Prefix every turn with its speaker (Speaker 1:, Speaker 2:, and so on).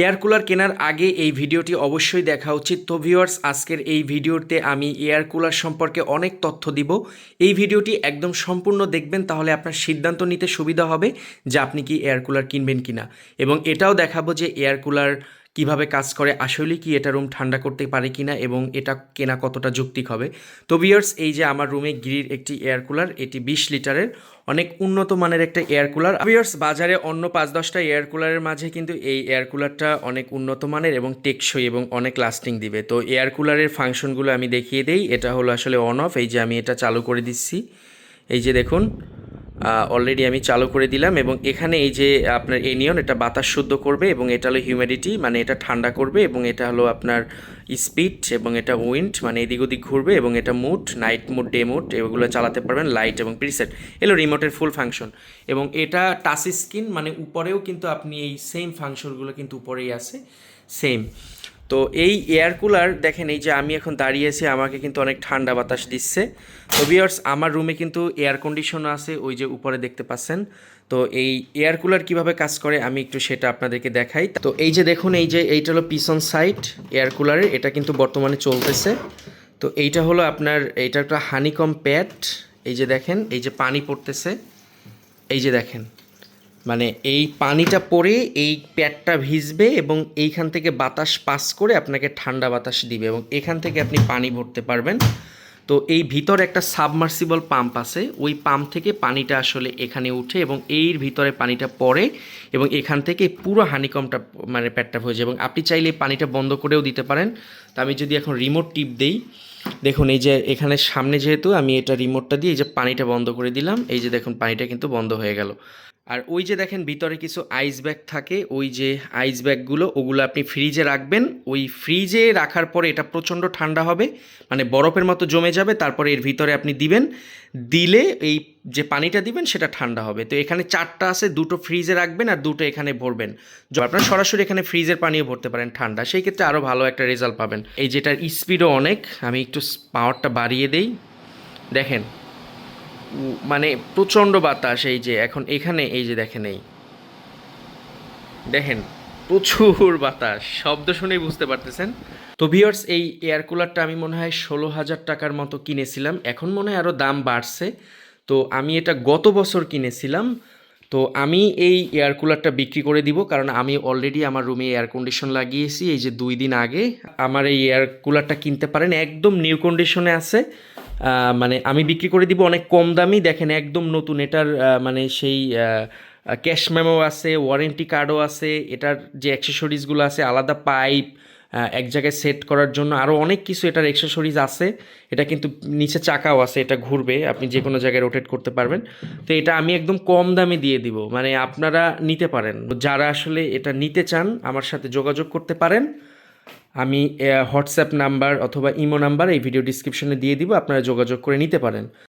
Speaker 1: Air cooler কেনার আগে এই ভিডিওটি অবশ্যই দেখা উচিত। তো ভিউয়ার্স, আজকের এই ভিডিওতে আমি এয়ার কুলার সম্পর্কে অনেক তথ্য দিব। এই ভিডিওটি একদম সম্পূর্ণ দেখবেন, তাহলে আপনার সিদ্ধান্ত নিতে সুবিধা হবে যে আপনি কি এয়ার কুলার কিনবেন কিনা। এবং এটাও দেখাবো যে এয়ার কুলার কীভাবে কাজ করে, আসলে কি এটা রুম ঠান্ডা করতে পারে কিনা এবং এটা কেনা কতটা যৌক্তিক হবে? তো ভিউয়ার্স এই যে আমার রুমে গিরির একটি এয়ার কুলার এটি বিশ লিটারের অনেক উন্নত মানের একটা এয়ার কুলার ভিউয়ার্স বাজারে অন্য পাঁচ দশটা এয়ার কুলারের মাঝে কিন্তু এই এয়ার কুলারটা অনেক উন্নত মানের এবং টেকসই এবং অনেক লাস্টিং দিবে। তো এয়ার কুলারের ফাংশনগুলো আমি দেখিয়ে দেই। এটা হলো আসলে অন অফ এই যে আমি এটা চালু করে দিচ্ছি। এই যে দেখুন অলরেডি আমি চালু করে দিলাম এবং এখানে এই যে আপনার এনিয়ন এটা বাতাস শুদ্ধ করবে এবং এটা হলো হিউমিডিটি মানে এটা ঠান্ডা করবে এবং এটা হলো আপনার স্পিড এবং এটা উইন্ড মানে এদিক ওদিক ঘুরবে এবং এটা mode night mode day mode এগুলো চালাতে পারবেন লাইট এবং প্রিসেট এলো রিমোটের ফুল ফাংশন এবং এটা টাচ স্ক্রিন মানে উপরেও কিন্তু আপনি এই সেম ফাংশনগুলো কিন্তু উপরেই আছে। সেম তো এই এয়ার কুলার দেখেন, এই যে আমি এখন দাঁড়িয়ে আছি, আমাকে কিন্তু অনেক ঠান্ডা বাতাস দিচ্ছে। তো বিয়ার্স আমার রুমে কিন্তু এয়ার কন্ডিশন আছে, ওই যে উপরে দেখতে পাচ্ছেন। তো এই এয়ার কুলার কীভাবে কাজ করে, আমি একটু সেটা আপনাদেরকে দেখাই। তো এই যে দেখুন, এই যে এইটা হলো পিছন সাইড এয়ার কুলারের এটা কিন্তু বর্তমানে চলতেছে। তো এইটা হলো আপনার, এইটা একটা হানিকম প্যাড এই যে দেখেন, এই যে পানি পড়তেছে। এই যে দেখেন। মানে এই পানিটা পড়ে এই প্যাডটা ভিজবে এবং এইখান থেকে বাতাস পাস করে আপনাকে ঠান্ডা বাতাস দিবে এবং এখান থেকে আপনি পানি ভরতে পারবেন। তো এই ভিতরে একটা সাবমার্সিবল পাম্প আছে। ওই পাম্প থেকে পানিটা আসলে এখানে উঠে এবং এর ভিতরে পানিটা পড়ে এবং এখান থেকে পুরো হানিকমটা মানে প্যাডটা হয়ে যায় এবং আপনি চাইলে এই পানিটা বন্ধ করেও দিতে পারেন। তো আমি যদি এখন রিমোট টিপ দেই, দেখুন এই যে এখানে সামনে যেহেতু আমি এটা রিমোটটা দিয়ে এই যে পানিটা বন্ধ করে দিলাম, এই যে দেখুন পানিটা কিন্তু বন্ধ হয়ে গেল। আর ওই যে দেখেন ভিতরে কিছু আইস ব্যাগ থাকে, ওই যে আইস ব্যাগগুলো ওগুলো আপনি ফ্রিজে রাখবেন। ওই ফ্রিজে রাখার পরে এটা প্রচণ্ড ঠান্ডা হবে মানে বরফের মতো জমে যাবে, তারপরে এর ভিতরে আপনি দিবেন। দিলে এই যে পানিটা দিবেন, সেটা ঠান্ডা হবে। তো এখানে চারটা আছে, দুটো ফ্রিজে রাখবেন আর দুটো এখানে ভরবেন। আপনারা সরাসরি এখানে ফ্রিজের পানিও ভরতে পারেন ঠান্ডা। সেই ক্ষেত্রে আরও ভালো একটা রেজাল্ট পাবেন। এই যেটার স্পিডও অনেক, আমি একটু পাওয়ারটা বাড়িয়ে দেই। দেখেন মানে প্রচণ্ড বাতাস এই যে, এখন এখানে এই যে দেখেন এই। দেখেন, প্রচুর বাতাস, শব্দ শুনেই বুঝতে পারতেছেন। তো ভিওর্স এই এয়ার কুলারটা আমি মনে হয় ষোলো হাজার টাকার মতো কিনেছিলাম। এখন মনে হয় আরও দাম বাড়ছে। তো আমি এটা গত বছর কিনেছিলাম। তো আমি এই এয়ার কুলারটা বিক্রি করে দিব, কারণ আমি অলরেডি আমার রুমে এয়ার কন্ডিশন লাগিয়েছি। এই যে দুই দিন আগে আমার এই এয়ার কুলারটা কিনতে পারেন, একদম নিউ কন্ডিশনে আছে। মানে আমি বিক্রি করে দিব অনেক কম দামি। দেখেন একদম নতুন, এটার মানে সেই ক্যাশ মেমো আছে ওয়ারেন্টি কার্ডও আছে, এটার যে অ্যাক্সেসরিজগুলো আছে, আলাদা পাইপ এক জায়গায় সেট করার জন্য আরও অনেক কিছু এটার অ্যাক্সেসরিজ আছে। এটা কিন্তু নিচে চাকাও আছে, এটা ঘুরবে, আপনি যে কোনো জায়গায় রোটেট করতে পারবেন। তো এটা আমি একদম কম দামে দিয়ে দিব। মানে আপনারা নিতে পারেন। যারা আসলে এটা নিতে চান, আমার সাথে যোগাযোগ করতে পারেন। আমি হোয়াটসঅ্যাপ নাম্বার অথবা ইমো নাম্বার এই ভিডিও ডিসক্রিপশনে দিয়ে দিব, আপনারা যোগাযোগ করে নিতে পারেন।